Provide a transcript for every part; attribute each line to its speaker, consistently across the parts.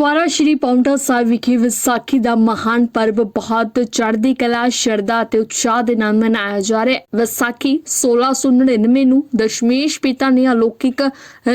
Speaker 1: ਗੁਰਦੁਆਰਾ ਸ਼੍ਰੀ ਪੌਂਟਾ ਸਾਹਿਬ ਵਿਖੇ ਵਿਸਾਖੀ ਦਾ ਮਹਾਨ ਪਰਬ ਬਹੁਤ ਚੜ੍ਹਦੀ ਕਲਾ, ਸ਼ਰਧਾ ਅਤੇ ਉਤਸ਼ਾਹ ਦੇ ਨਾਲ ਮਨਾਇਆ ਜਾ ਰਿਹਾ ਹੈ। ਵਿਸਾਖੀ 1699 ਨੂੰ ਦਸ਼ਮੇਸ਼ ਪਿਤਾ ਨੇ ਅਲੌਕਿਕ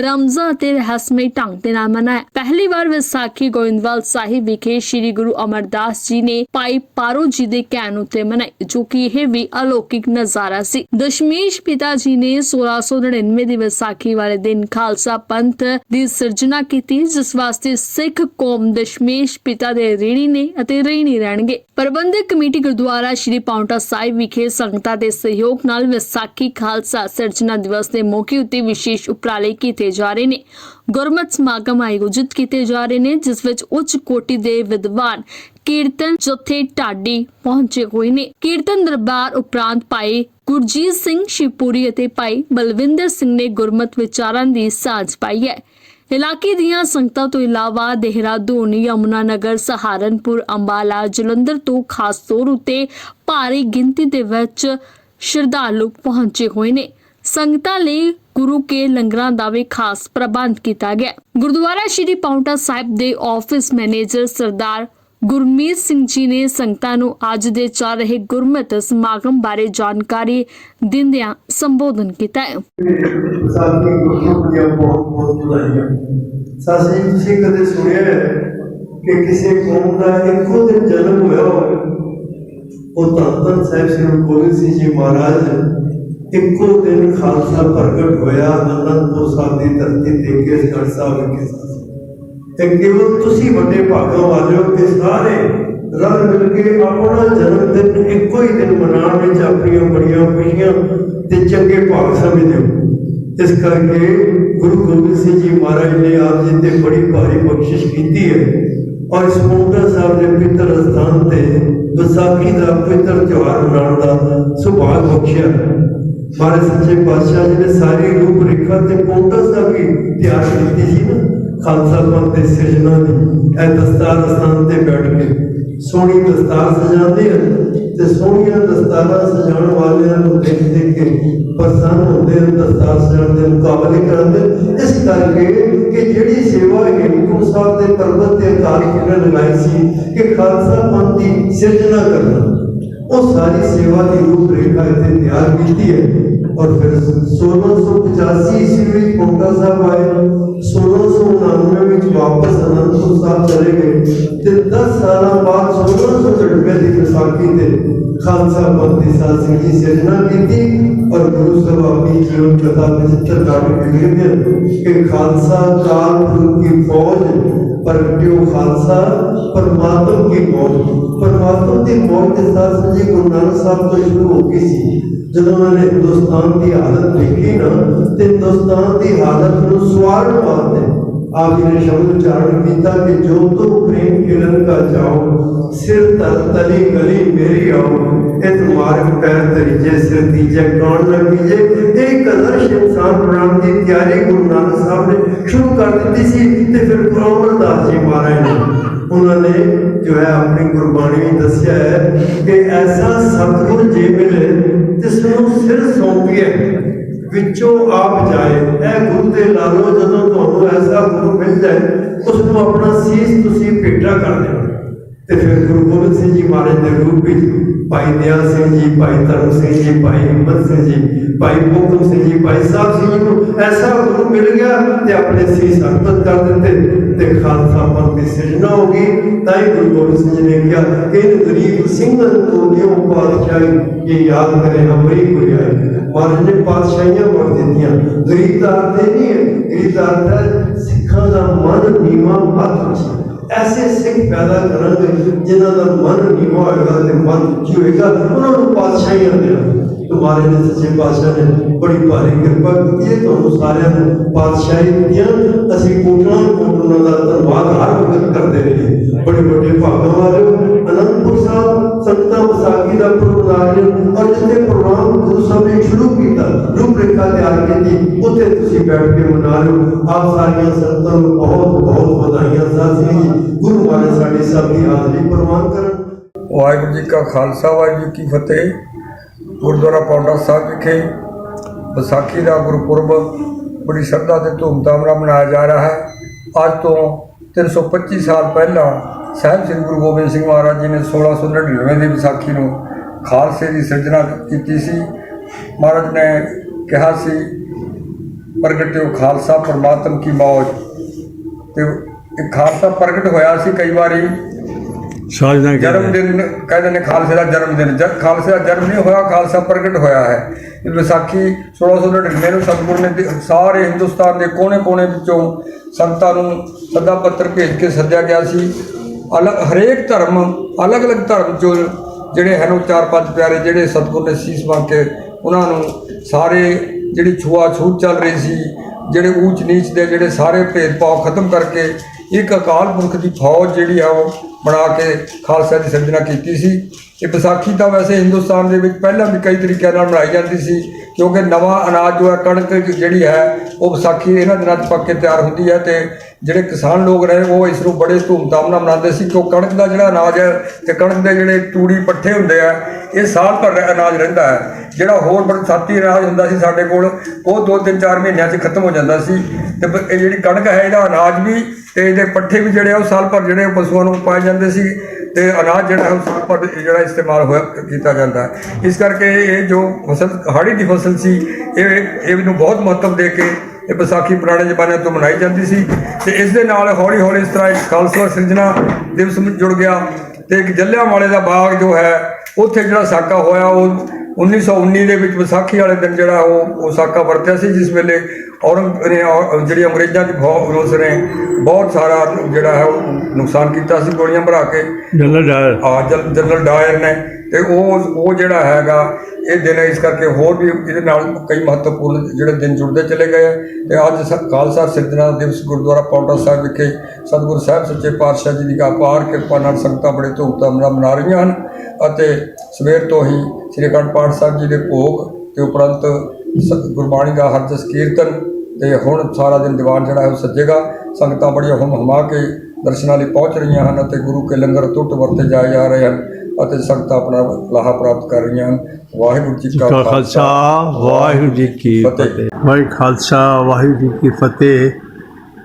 Speaker 1: ਰਮਜ਼ਾਂ ਅਤੇ ਰਹੱਸਮਈ ਢੰਗ ਦੇ ਨਾਲ ਮਨਾਇਆ ਪਹਿਲੀ ਵਾਰ ਵਿਸਾਖੀ ਗੋਇੰਦਵਾਲ ਸਾਹਿਬ ਵਿਖੇ ਸ਼੍ਰੀ ਗੁਰੂ ਅਮਰਦਾਸ ਜੀ ਨੇ ਭਾਈ ਪਾਰੋ ਜੀ ਦੇ ਕਹਿਣ ਉੱਤੇ ਮਨਾਈ, ਜੋ ਕਿ ਇਹ ਵੀ ਅਲੌਕਿਕ ਨਜ਼ਾਰਾ ਸੀ। ਦਸ਼ਮੇਸ਼ ਪਿਤਾ ਜੀ ਨੇ 1699 ਦੀ ਵਿਸਾਖੀ ਵਾਲੇ ਦਿਨ ਖਾਲਸਾ ਪੰਥ ਦੀ ਸਿਰਜਣਾ ਕੀਤੀ, ਜਿਸ ਵਾਸਤੇ ਸਿੱਖ ਕੌਮ ਦਸ਼ਮੇਸ਼ ਪਿਤਾ ਦੇ ਰੀਣੀ ਨੇ ਅਤੇ ਰੀਣੀ ਰਹਿਣਗੇ। ਪ੍ਰਬੰਧਕ ਕਮੇਟੀ ਗੁਰਦੁਆਰਾ ਸ਼੍ਰੀ ਪਾਉਂਟਾ ਸਾਹਿਬ ਵਿਖੇ ਸੰਗਤਾਂ ਦੇ ਸਹਿਯੋਗ ਨਾਲ ਵਿਸਾਖੀ ਖਾਲਸਾ ਸਿਰਜਣਾ ਦਿਵਸ ਦੇ ਮੌਕੇ ਉੱਤੇ ਵਿਸ਼ੇਸ਼ ਉਪਰਾਲੇ ਕੀਤੇ ਜਾ ਰਹੇ ਨੇ। ਗੁਰਮਤ ਸਮਾਗਮ ਆਯੋਜਿਤ ਕੀਤੇ ਜਾ ਰਹੇ ਨੇ, ਜਿਸ ਵਿੱਚ ਉੱਚ ਕੋਟੀ ਦੇ ਵਿਦਵਾਨ ਕੀਰਤਨ ਜਥੇ ਢਾਡੀ ਪਹੁੰਚੇ ਹੋਏ ਨੇ। ਕੀਰਤਨ ਦਰਬਾਰ ਉਪਰੰਤ ਭਾਈ ਗੁਰਜੀਤ ਸਿੰਘ ਸ਼ਿਵਪੁਰੀ ਅਤੇ ਭਾਈ ਬਲਵਿੰਦਰ ਸਿੰਘ ਨੇ ਗੁਰਮਤ ਵਿਚਾਰਾਂ ਦੀ ਸਾਂਝ ਪਾਈ ਹੈ। ਇਲਾਕੇ ਦੀਆਂ ਸੰਗਤਾਂ ਤੋਂ ਇਲਾਵਾ ਦੇਹਰਾਦੂਨ, ਯਮੁਨਾ ਸਹਾਰਨਪੁਰ, ਅੰਬਾਲਾ, ਜਲੰਧਰ ਤੋਂ ਖਾਸ ਤੌਰ ਉਤੇ ਭਾਰੀ ਗਿਣਤੀ ਦੇ ਵਿੱਚ ਸ਼ਰਧਾਲੂ ਪਹੁੰਚੇ ਹੋਏ ਨੇ। ਸੰਗਤਾਂ ਲਈ ਗੁਰੂ ਕੇ ਲੰਗਰਾਂ ਦਾ ਵੀ ਖਾਸ ਪ੍ਰਬੰਧ ਕੀਤਾ ਗਿਆ। ਗੁਰਦੁਆਰਾ ਸ਼੍ਰੀ ਪਾਉਂਟਾ ਸਾਹਿਬ ਦੇ ਆਫਿਸ ਮੈਨੇਜਰ ਸਰਦਾਰ ਗੁਰਮੀਤ ਸਿੰਘ ਜੀ ਨੇ ਸੰਗਤਾਂ ਨੂੰ ਅੱਜ ਦੇ ਚੱਲ ਰਹੇ ਗੁਰਮਤਿ ਸਮਾਗਮ ਬਾਰੇ ਜਾਣਕਾਰੀ ਦਿੰਦਿਆਂ ਸੰਬੋਧਨ ਕੀਤਾ ਹੈ।
Speaker 2: ਸਾਡੀ ਗੁਰਮਤਿ ਦੀਆਂ ਬਹੁਤ ਬਹੁਤ ਵਧਾਈਆਂ ਸਾਸੀ ਤੁਸੀਂ ਕਦੇ ਸੁਣਿਆ ਹੈ ਕਿ ਕਿਸੇ ਕੌਮ ਦਾ ਇੱਕੋ ਦਿਨ ਜਨਮ ਹੋਇਆ ਹੋਵੇ? ਉਹ ਧੰਨ ਸਾਹਿਬ ਸ੍ਰੀ ਗੁਰੂ ਗੋਬਿੰਦ ਸਿੰਘ ਜੀ ਮਹਾਰਾਜ ਇੱਕੋ ਦਿਨ ਖਾਲਸਾ ਪ੍ਰਗਟ ਹੋਇਆ ਅਨੰਦਪੁਰ ਸਾਹਿਬ ਦੀ ਧਰਤੀ ਤੇ ਕੇਸਗੜ੍ਹ ਸਾਹਿਬ ਵਿਖੇ। ਤੇ ਕੇਵਲ ਤੁਸੀਂ ਵੱਡੇ ਭਾਗਾਂ ਵਾਲੇ ਹੋ ਕਿ ਸਾਰੇ ਰਲ ਮਿਲ ਕੇ ਆਪਣਾ ਜਨਮ ਦਿਨ ਇੱਕੋ ਹੀ ਦਿਨ ਮਨਾਉਣ ਵਿੱਚ ਆਪਣੀਆਂ ਬੜੀਆਂ ਖੁਸ਼ੀਆਂ ਤੇ ਚੰਗੇ ਭਾਗ ਸਮਝਦੇ ਹੋ। ਇਸ ਕਰਕੇ ਗੁਰੂ ਗੋਬਿੰਦ ਸਿੰਘ ਜੀ ਮਹਾਰਾਜ ਨੇ ਆਪ ਜੀ ਤੇ ਬੜੀ ਭਾਰੀ ਬਖਸ਼ਿਸ਼ ਕੀਤੀ ਹੈ। ਔਰ ਇਸ ਪੌਂਟਾ ਸਾਹਿਬ ਦੇ ਪਿੱਤਰ ਸਥਾਨ ਤੇ ਵਿਸਾਖੀ ਦਾ ਪਵਿੱਤਰ ਤਿਉਹਾਰ ਮਨਾਉਣ ਦਾ ਸੁਭਾਗ ਬਖਸ਼ਿਆ। ਮਹਾਰਾਜ ਸੱਚੇ ਪਾਤਸ਼ਾਹ ਜੀ ਨੇ ਸਾਰੀ ਰੂਪ ਰੇਖਾ ਤੇ ਪੌਂਟਾ ਸਾਹਿਬ ਦੀ ਤਿਆਰ ਕੀਤੀ ਸੀ ਨਾ। ਖਾਲਸਾ ਪੰਥ ਦੇ ਸਿਰਜਣਾ ਦੀ ਇਹ ਦਸਤਾਰ ਸਥਾਨ ਤੇ ਬੈਠ ਕੇ ਸੋਹਣੀ ਦਸਤਾਰ ਸਜਾਉਂਦੇ ਹਨ ਤੇ ਸੋਹਣੀਆਂ ਦਸਤਾਰਾਂ ਸਜਾਉਣ ਵਾਲਿਆਂ ਨੂੰ ਦੇਖ ਦੇਖ ਕੇ ਪ੍ਰਸੰਨ ਹੁੰਦੇ ਹਨ ਦਸਤਾਰ ਸਜਾਉਣ ਦੇ ਮੁਕਾਬਲੇ ਕਰਦੇ ਇਸ ਕਰਕੇ ਕਿ ਜਿਹੜੀ ਸੇਵਾ ਹੇਮਕੁੰਟ ਸਾਹਿਬ ਦੇ ਪਰਬਤ ਤੇ ਅਕਾਲ ਪੁਰਖ ਨੇ ਲਗਾਈ ਸੀ ਕਿ ਖਾਲਸਾ ਪੰਥ ਦੀ ਸਿਰਜਣਾ ਕਰਨਾ। ਉਹ ਸਾਰੀ ਸੇਵਾ ਦੀ ਰੂਪ ਰੇਖਾ ਇੱਥੇ ਤਿਆਰ ਕੀਤੀ ਹੈ। ਔਰ ਫਿਰ 1685 ਈਸਵੀ ਵਿੱਚ ਪੌਂਟਾ ਸਾਹਿਬ ਆਏ 1699 ਵਿੱਚ ਵਾਪਸ ਅਨੰਦਪੁਰ ਸਾਹਿਬ ਚਲੇ ਗਏ ਤੇ 10 ਸਾਲਾਂ ਬਾਅਦ 1699 ਦੀ ਵਿਸਾਖੀ ਤੇ ਖਾਲਸਾ ਪੰਥ ਦੀ ਸਾਧ ਦੀ ਸਿਰਜਣਾ ਕੀਤੀ ਔਰ ਗੁਰੂ ਸਾਹਿਬ ਆਪਣੀ ਜੀਵਨ ਕਥਾ ਵਿੱਚ ਚਰਕਾਟ ਲਿਖਦੇ ਹਨ ਕਿ ਖਾਲਸਾ ਕਾਲ ਪੁਰਖ ਕੀ ਫੌਜ ਪ੍ਰਗਟਿਓ ਖਾਲਸਾ, ਪਰਮਾਤਮ ਦੀ ਮੌਤ। ਪਰਮਾਤਮ ਦੀ ਮੌਤ ਦੇ ਸਾਥ ਸੰਜੀ ਗੁਰੂ ਨਾਨਕ ਸਾਹਿਬ ਤੋਂ ਸ਼ੁਰੂ ਹੋ ਗਈ ਸੀ। ਜਦੋਂ ਉਹਨਾਂ ਨੇ ਹਿੰਦੁਸਤਾਨ ਦੀ ਹਾਲਤ ਦੇਖੀ ਨਾ, ਤੇ ਹਿੰਦੁਸਤਾਨ ਦੀ ਹਾਲਤ ਨੂੰ ਸਵਾਰਨ ਵਾਸਤੇ ਆਪ ਜੀ ਨੇ ਸ਼ਬਦ ਉਚਾਰਨ ਕੀਤਾ ਕਿ ਜੋ ਤੋ ਪ੍ਰੇਮ ਕਿਰਨ ਕਾ ਜਾਓ ਸਿਰ ਤਲ ਤਲੀ ਗਲੀ ਮੇਰੀ ਆਓ ਇਹ ਤੁਮਾਰੇ ਪੈਰ ਤਰੀਜੇ ਸਿਰ ਦੀਜੇ ਕੌਣ ਨਾ ਕੀਜੇ ਇਹ ਕਦਰਸ਼ ਇਨਸਾਨ ਬਣਾਉਣ ਦੀ ਤਿਆਰੀ ਗੁਰੂ ਨਾਨਕ ਸਾਹਿਬ ਨੇ ਸ਼ੁਰੂ ਕਰ ਦਿੱਤੀ ਸੀ ਤੇ ਫਿਰ ਗੁਰੂ ਅਮਰਦਾਸ ਜੀ ਮਹਾਰਾਜ ਨੇ ਉਹਨਾਂ ਨੇ ਜੋ ਹੈ ਆਪਣੀ ਗੁਰਬਾਣੀ ਵਿੱਚ ਦੱਸਿਆ ਹੈ ਕਿ ਐਸਾ ਸਤਿਗੁਰ ਜੇ ਮਿਲੇ ਜਿਸ ਨੂੰ ਸਿਰ ਸੌਂਪੀਏ ਵਿੱਚੋਂ ਆਪ ਜਾਏ। ਇਹ ਗੁਰੂ ਦੇ ਲਾਲੋ ਜਦੋਂ ਤੁਹਾਨੂੰ ਐਸਾ ਗੁਰੂ ਮਿਲ ਜਾਏ ਉਸ ਨੂੰ ਆਪਣਾ ਸੀਸ ਤੁਸੀਂ ਭੇਟਾ ਕਰ ਦਿਓ। ਤੇ ਫਿਰ ਗੁਰੂ ਗੋਬਿੰਦ ਸਿੰਘ ਜੀ ਮਹਾਰਾਜ ਦੇ ਰੂਪ ਵਿੱਚ ਭਾਈ ਦਿਆਲ ਸਿੰਘ ਜੀ ਭਾਈ ਧਰਮ ਸਿੰਘ ਜੀ ਭਾਈ ਹਿੰਮਤ ਸਿੰਘ ਜੀ ਭਾਈ ਮੋਹਕਮ ਸਿੰਘ ਜੀ ਭਾਈ ਸਾਹਿਬ ਸਿੰਘ ਜੀ ਨੂੰ ਐਸਾ ਗੁਰੂ ਮਿਲ ਗਿਆ ਤੇ ਆਪਣੇ ਸੀਸ ਅਰਪਿਤ ਕਰ ਦਿੱਤੇ ਤੇ ਖਾਲਸਾ ਪੰਥ ਦੀ ਸਿਰਜਣਾ ਹੋ ਗਈ ਤਾਂ ਹੀ ਗੁਰੂ ਗੋਬਿੰਦ ਸਿੰਘ ਜੀ ਨੇ ਕਿਹਾ ਕਿ ਇਹ ਗਰੀਬ ਸਿੰਘਾਂ ਤੋਂ ਦਿਓ ਪਾਤਸ਼ਾਹੀ ਇਹ ਯਾਦ ਕਰੇ ਹਮਰੀ ਕੋਈ ਆਏ ਮਹਾਰਾਜ ਨੇ ਪਾਤਸ਼ਾਹੀਆਂ ਬਣ ਦਿੱਤੀਆਂ ਗਰੀਬ ਦਾ ਅਰਥ ਇਹ ਨਹੀਂ ਹੈ ਗਰੀਬ ਐਸੇ ਸਿੱਖ ਪੈਦਾ ਕਰਾਂਗੇ ਜਿਨ੍ਹਾਂ ਦਾ ਮਨ ਨੀਵਾਂ ਹੋਏਗਾ ਤੇ ਮਨ ਉੱਚੀ ਹੋਏਗਾ? ਉਹਨਾਂ ਨੂੰ ਪਾਤਸ਼ਾਹੀਆਂ ਦੇਣਾ ਤੁਹਾਰੇ ਨੇ ਸੱਚੇ ਪਾਤਸ਼ਾਹ ਨੇ, ਬੜੀ ਭਾਰੀ ਕਿਰਪਾ ਕੀਤੀ ਹੈ। ਤੁਹਾਨੂੰ ਸਾਰਿਆਂ ਨੂੰ ਪਾਤਸ਼ਾਹੀ ਦਿੱਤੀਆਂ ਅਸੀਂ ਕੋਟਾਂ ਕੋਟਾਂ ਦਾ ਧੰਨਵਾਦ ਹਰ ਵਕਤ ਕਰਦੇ ਰਹੀਏ। ਬੜੇ ਵੱਡੇ ਭਾਗਾਂ ਵਾਲਿਓ ਅਨੰਦਪੁਰ ਸਾਹਿਬ, ਸੰਗਤਾਂ ਵਿਸਾਖੀ ਦਾ ਪ੍ਰੋਗਰਾਮ ਔਰ ਜਿੱਥੇ ਗੁਰੂ ਸਾਹਿਬ ਨੇ ਸ਼ੁਰੂ ਕੀਤਾ ਰੂਪ ਤਿਆਰ ਕੀਤੀ। ਉੱਥੇ ਤੁਸੀਂ ਬੈਠ ਕੇ ਮਨਾ ਲਓ ਆਪ ਸਾਰੀਆਂ ਸੰਗਤਾਂ ਨੂੰ ਬਹੁਤ ਬਹੁਤ ਵਧਾਈਆਂ। ਸਾਥੀ ਜੀ, ਗੁਰੂ ਮਹਾਰਾਜ ਸਾਡੀ ਸਭ ਦੀ ਹਾਜ਼ਰੀ ਪ੍ਰਵਾਨ ਕਰਨ।
Speaker 3: ਵਾਹਿਗੁਰੂ ਜੀ ਕਾ ਖਾਲਸਾ, ਵਾਹਿਗੁਰੂ ਕੀ ਫਤਿਹ। ਗੁਰਦੁਆਰਾ ਪੌਂਡਾ ਸਾਹਿਬ ਵਿਖੇ ਵਿਸਾਖੀ ਦਾ ਗੁਰਪੁਰਬ ਬੜੀ ਸ਼ਰਧਾ ਤੇ ਧੂਮਧਾਮ ਨਾਲ ਮਨਾਇਆ ਜਾ ਰਿਹਾ ਹੈ। ਅੱਜ ਤੋਂ 325 ਸਾਲ ਪਹਿਲਾਂ ਸਾਹਿਬ ਸ੍ਰੀ ਗੁਰੂ ਗੋਬਿੰਦ ਸਿੰਘ ਮਹਾਰਾਜ ਜੀ ਨੇ 1699 ਦੀ ਵਿਸਾਖੀ ਨੂੰ ਖਾਲਸੇ ਦੀ ਸਿਰਜਣਾ ਕੀਤੀ ਸੀ। ਮਹਾਰਾਜ ਨੇ ਕਿਹਾ ਸੀ ਪ੍ਰਗਟਿਓ ਖਾਲਸਾ ਪਰਮਾਤਮ ਕੀ ਮੌਜ। ਤੇ ਇਹ ਖਾਲਸਾ ਪ੍ਰਗਟ ਹੋਇਆ ਸੀ ਕਈ ਵਾਰੀ।
Speaker 4: ਸਾਜਨਾ
Speaker 3: ਜਨਮ ਦਿਨ ਕਹਿੰਦੇ ਨੇ ਖਾਲਸੇ ਦਾ ਜਨਮ ਦਿਨ। ਜਦ ਖਾਲਸੇ ਦਾ ਜਨਮ ਨਹੀਂ ਹੋਇਆ ਖਾਲਸਾ ਪ੍ਰਗਟ ਹੋਇਆ ਹੈ। ਇਹ ਵਿਸਾਖੀ 1699 ਨੂੰ ਸਤਿਗੁਰੂ ਨੇ ਸਾਰੇ ਹਿੰਦੁਸਤਾਨ ਦੇ ਕੋਨੇ-ਕੋਨੇ ਵਿੱਚੋਂ ਸੰਤਾਂ ਨੂੰ ਸੱਦਾ ਪੱਤਰ ਭੇਜ ਕੇ ਸੱਦਿਆ ਗਿਆ ਸੀ। ਅਲੱਗ ਹਰੇਕ ਧਰਮ ਅਲੱਗ-ਅਲੱਗ ਧਰਮ ਚੋਂ ਜਿਹੜੇ ਹਨ ਉਹ ਚਾਰ ਪੰਜ ਪਿਆਰੇ ਜਿਹੜੇ ਸਤਿਗੁਰੂ ਨੇ ਸੀਸ ਮੰਗ ਕੇ ਉਹਨਾਂ ਨੂੰ ਸਾਰੇ ਜਿਹੜੀ ਛੂਆ ਛੂਤ ਚੱਲ ਰਹੀ ਸੀ, ਜਿਹੜੇ ਊਚ ਨੀਚ ਦੇ ਜਿਹੜੇ ਸਾਰੇ ਭੇਦਭਾਵ ਖਤਮ ਕਰਕੇ ਇੱਕ ਅਕਾਲ ਪੁਰਖ ਦੀ ਫੌਜ ਜਿਹੜੀ ਆ ਉਹ ਬਣਾ ਕੇ ਖਾਲਸਾ ਦੀ ਸਿਰਜਣਾ ਕੀਤੀ ਸੀ। ਇਹ ਵਿਸਾਖੀ ਤਾਂ ਵੈਸੇ ਹਿੰਦੁਸਤਾਨ ਦੇ ਵਿੱਚ ਪਹਿਲਾਂ ਵੀ ਕਈ ਤਰੀਕਿਆਂ ਨਾਲ ਮਨਾਈ ਜਾਂਦੀ ਸੀ। ਕਿਉਂਕਿ ਨਵਾਂ ਅਨਾਜ ਜੋ ਹੈ, ਕਣਕ ਜਿਹੜੀ ਹੈ, ਉਹ ਵਿਸਾਖੀ ਇਹਨਾਂ ਦਿਨਾਂ 'ਚ ਪੱਕ ਕੇ ਤਿਆਰ ਹੁੰਦੀ ਹੈ ਤੇ ਜਿਹੜੇ ਕਿਸਾਨ ਲੋਕ ਰਹੇ ਉਹ ਇਸ ਨੂੰ ਬੜੇ ਧੂਮਧਾਮ ਨਾਲ ਮਨਾਉਂਦੇ ਸੀ ਕਿਉਂ ਕਣਕ ਦਾ ਜਿਹੜਾ ਅਨਾਜ ਹੈ ਤੇ ਕਣਕ ਦੇ ਜਿਹੜੇ ਤੂੜੀ ਪੱਠੇ ਹੁੰਦੇ ਆ, ਇਹ ਸਾਲ ਭਰ ਅਨਾਜ ਰਹਿੰਦਾ ਹੈ। ਜਿਹੜਾ ਹੋਰ ਬਰਸਾਤੀ ਅਨਾਜ ਹੁੰਦਾ ਸੀ ਸਾਡੇ ਕੋਲ, ਉਹ 2-3 4 ਮਹੀਨਿਆਂ 'ਚ ਖਤਮ ਹੋ ਜਾਂਦਾ ਸੀ। ਤੇ ਇਹ ਜਿਹੜੀ ਕਣਕ ਹੈ, ਇਹਦਾ ਅਨਾਜ ਵੀ ਤੇ ਇਹਦੇ ਪੱਠੇ ਵੀ ਜਿਹੜੇ ਆ, ਉਹ ਸਾਲ ਭਰ ਜਿਹੜੇ ਪਸ਼ੂਆਂ ਨੂੰ ਪਾਏ ਜਾਂਦੇ ਸੀ। ਤੇ ਅਨਾਜ ਜਿਹੜਾ ਹੈ ਉਸ ਉੱਪਰ ਜਿਹੜਾ ਇਸਤੇਮਾਲ ਹੋਇਆ, ਕੀਤਾ ਜਾਂਦਾ ਹੈ। ਇਸ ਕਰਕੇ ਇਹ ਜੋ ਫਸਲ ਹਾੜੀ ਦੀ ਫਸਲ ਸੀ, ਇਹ ਇਹਨੂੰ ਬਹੁਤ ਮਹੱਤਵ ਦੇ ਕੇ ਇਹ ਵਿਸਾਖੀ ਪੁਰਾਣੇ ਜ਼ਮਾਨੇ ਤੋਂ ਮਨਾਈ ਜਾਂਦੀ ਸੀ। ਤੇ ਇਸ ਦੇ ਨਾਲ ਹੌਲੀ ਹੌਲੀ ਇਸ ਤਰ੍ਹਾਂ ਖਾਲਸਾ ਸਿਰਜਣਾ ਦਿਵਸ ਜੁੜ ਗਿਆ। ਤੇ ਇੱਕ ਜੱਲਿਆਂਵਾਲੇ ਦਾ ਬਾਗ ਜੋ ਹੈ, ਉੱਥੇ ਜਿਹੜਾ ਸਾਕਾ ਹੋਇਆ, ਉਹ 1919 ਦੇ ਵਿੱਚ ਵਿਸਾਖੀ ਵਾਲੇ ਦਿਨ ਜਿਹੜਾ ਉਹ ਉਹ ਸਾਕਾ ਵਰਤਿਆ ਸੀ, ਜਿਸ ਵੇਲੇ ਔਰੰਗ ਨੇ ਔ- ਜਿਹੜੀ ਅੰਗਰੇਜ਼ਾਂ ਦੀ ਫੌਜ ਉਸ ਨੇ ਬਹੁਤ ਸਾਰਾ ਜਿਹੜਾ ਹੈ ਉਹ ਨੁਕਸਾਨ ਕੀਤਾ ਸੀ ਗੋਲੀਆਂ ਭਰਾ ਕੇ।
Speaker 4: General Dyer.
Speaker 3: ਆ ਜਨ- ਜਨਰਲ ਡਾਇਰ ਨੇ ਤੇ ਉਹ ਉਹ ਜਿਹੜਾ ਹੈਗਾ ਇਹ ਦਿਨ ਇਸ ਕਰਕੇ ਹੋਰ ਵੀ ਇਹਦੇ ਨਾਲ ਕਈ ਮਹੱਤਵਪੂਰਨ ਜਿਹੜੇ ਦਿਨ ਜੁੜਦੇ ਚਲੇ ਗਏ ਤੇ ਅੱਜ ਖਾਲਸਾ ਸਿਰਜਣਾ ਦਿਵਸ ਗੁਰਦੁਆਰਾ ਪੌਂਟਾ ਸਾਹਿਬ ਵਿਖੇ ਸਤਿਗੁਰੂ ਸਾਹਿਬ ਸੱਚੇ ਪਾਤਸ਼ਾਹ ਜੀ ਦੀ ਅਪਾਰ ਕਿਰਪਾ ਨਾਲ ਸੰਗਤਾਂ ਬੜੇ ਧੂਮਧਾਮ ਨਾਲ ਮਨਾ ਰਹੀਆਂ ਹਨ ਅਤੇ ਸਵੇਰ ਤੋਂ ਹੀ ਸ੍ਰੀ ਅਖੰਡ ਪਾਠ ਸਾਹਿਬ ਜੀ ਦੇ ਭੋਗ ਤੇ ਉਪਰੰਤ ਗੁਰਬਾਣੀ ਦਾ ਹਰਜਸ ਕੀਰਤਨ ਤੇ ਹੁਣ ਸਾਰਾ ਦਿਨ ਦੀਵਾਨ ਜਿਹੜਾ ਹੈ ਉਹ ਸੱਜੇਗਾ। ਸੰਗਤਾਂ ਬੜੀਆਂ ਹਮ ਹਮਾ ਕੇ ਦਰਸ਼ਨਾਂ ਲਈ ਪਹੁੰਚ ਰਹੀਆਂ ਹਨ ਅਤੇ ਗੁਰੂ ਕੇ ਲੰਗਰ ਟੁੱਟ ਵਰਤੇ ਜਾਏ ਜਾ ਰਹੇ ਹਨ ਅਤੇ ਸੰਗਤਾਂ ਆਪਣਾ ਲਾਹਾ ਪ੍ਰਾਪਤ ਕਰ ਰਹੀਆਂ ਹਨ। ਵਾਹਿਗੁਰੂ ਜੀ
Speaker 4: ਕਾ ਖਾਲਸਾ। ਵਾਹਿਗੁਰੂ ਜੀ ਕੀ
Speaker 3: ਫਤਿਹ।
Speaker 4: ਭਾਈ ਖਾਲਸਾ ਵਾਹਿਗੁਰੂ ਜੀ ਕੀ ਫਤਿਹ।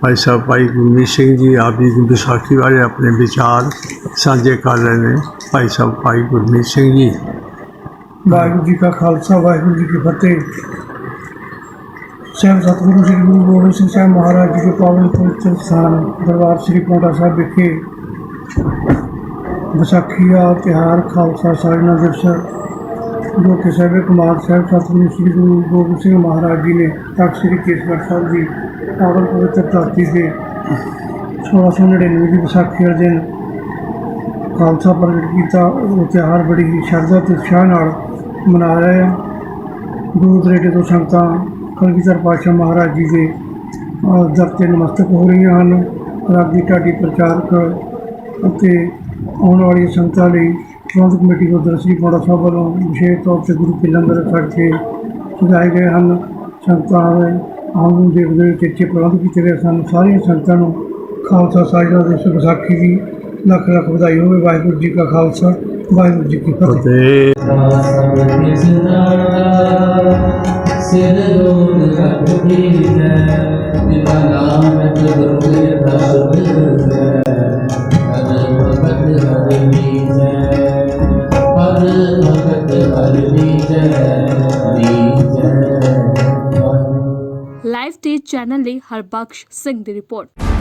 Speaker 4: ਭਾਈ ਸਾਹਿਬ ਭਾਈ ਗੁਰਮੀਤ ਸਿੰਘ ਜੀ ਆਪ ਜੀ ਦੀ ਵਿਸਾਖੀ ਬਾਰੇ ਆਪਣੇ ਵਿਚਾਰ ਸਾਂਝੇ ਕਰ ਰਹੇ ਨੇ। ਭਾਈ ਸਾਹਿਬ ਭਾਈ ਗੁਰਮੀਤ ਸਿੰਘ ਜੀ।
Speaker 5: ਵਾਹਿਗੁਰੂ ਜੀ ਕਾ ਖਾਲਸਾ ਵਾਹਿਗੁਰੂ ਜੀ ਕੀ ਫਤਿਹ। ਸਾਹਿਬ ਸਤਿਗੁਰੂ ਸ੍ਰੀ ਗੁਰੂ ਗੋਬਿੰਦ ਸਿੰਘ ਸਾਹਿਬ ਮਹਾਰਾਜ ਜੀ ਦੇ ਪਾਵਨ ਪਵਿੱਤਰ ਸਥਾਨ ਦਰਬਾਰ ਸ੍ਰੀ ਪੌਂਟਾ ਸਾਹਿਬ ਵਿਖੇ ਵਿਸਾਖੀ ਦਾ ਤਿਉਹਾਰ, ਖਾਲਸਾ, ਸਾਜਨਾ ਦਿਵਸ ਜੋ ਕਿ ਸਹਿਬੇ ਕੁਮਾਰ ਸਾਹਿਬ ਸਤਿਗੁਰੂ ਸ੍ਰੀ ਗੁਰੂ ਗੋਬਿੰਦ ਸਿੰਘ ਮਹਾਰਾਜ ਜੀ ਨੇ ਤਖਤ ਸ੍ਰੀ ਕੇਸਗੜ੍ਹ ਸਾਹਿਬ ਦੀ ਪਾਵਨ ਪਵਿੱਤਰ ਧਰਤੀ ਤੇ 1699 ਦੀ ਵਿਸਾਖੀ ਵਾਲੇ ਦਿਨ ਖਾਲਸਾ ਪ੍ਰਗਟ ਕੀਤਾ। ਉਹ ਤਿਉਹਾਰ ਬੜੀ ਹੀ ਸ਼ਰਧਾ ਤੇ ਉਤਸ਼ਾਹ ਨਾਲ ਮਨਾ ਰਹੇ ਆ। ਦੂਰ ਦਰੇਡੇ ਤੋਂ ਸੰਗਤਾਂ ਕਲਗੀਧਰ ਪਾਤਸ਼ਾਹ ਮਹਾਰਾਜ ਜੀ ਦੇ ਦਰ ਤੇ ਨਮਸਤਕ ਹੋ ਰਹੀਆਂ ਹਨ। ਰੱਬ ਦੀ ਢਾਡੀ ਪ੍ਰਚਾਰਕ ਅਤੇ ਆਉਣ ਵਾਲੀਆਂ ਸੰਗਤਾਂ ਲਈ ਪ੍ਰਬੰਧਕ ਕਮੇਟੀ ਗੁਰਦੁਆਰਾ ਸ੍ਰੀ ਪੌੜਾ ਸਾਹਿਬ ਵੱਲੋਂ ਵਿਸ਼ੇਸ਼ ਤੌਰ ਤੇ ਗੁਰੂ ਕੀ ਲੰਗਰ ਛੱਡ ਕੇ ਸਜਾਏ ਗਏ ਹਨ। ਸੰਗਤਾਂ ਦੇ ਆਉਣ ਨੂੰ ਦੇਖਦੇ ਹੋਏ ਚੇਚੇ ਪ੍ਰਬੰਧ ਕੀਤੇ ਗਏ ਸਨ। ਸਾਰੀਆਂ ਸੰਗਤਾਂ ਨੂੰ ਖਾਲਸਾ ਸਾਹਿਬਾਂ ਦੇ ਵਿਸਾਖੀ ਦੀ ਲੱਖ ਲੱਖ ਵਧਾਈ ਹੋਵੇ। ਵਾਹਿਗੁਰੂ ਜੀ ਕਾ ਖਾਲਸਾ, ਵਾਹਿਗੁਰੂ ਜੀ ਕੀ ਫਤਿਹ।
Speaker 4: ਫਤਿਹ
Speaker 6: ਸਿਰ ਲੋਕ ਰੱਖ ਦੀਜੈ ਜਿਨਾ ਨਾਮ ਜਪ ਕੇ ਦਸ ਹੈ ਹਰ ਭਗਤ ਹਰ ਨੀਜੈ ਹਰ ਭਗਤ ਹਰ ਨੀਜੈ ਨੀਜੈ
Speaker 1: ਲਾਈਵ ਤੇ ਚੈਨਲ ਲਈ ਹਰਬਖਸ਼ ਸਿੰਘ ਦੀ ਰਿਪੋਰਟ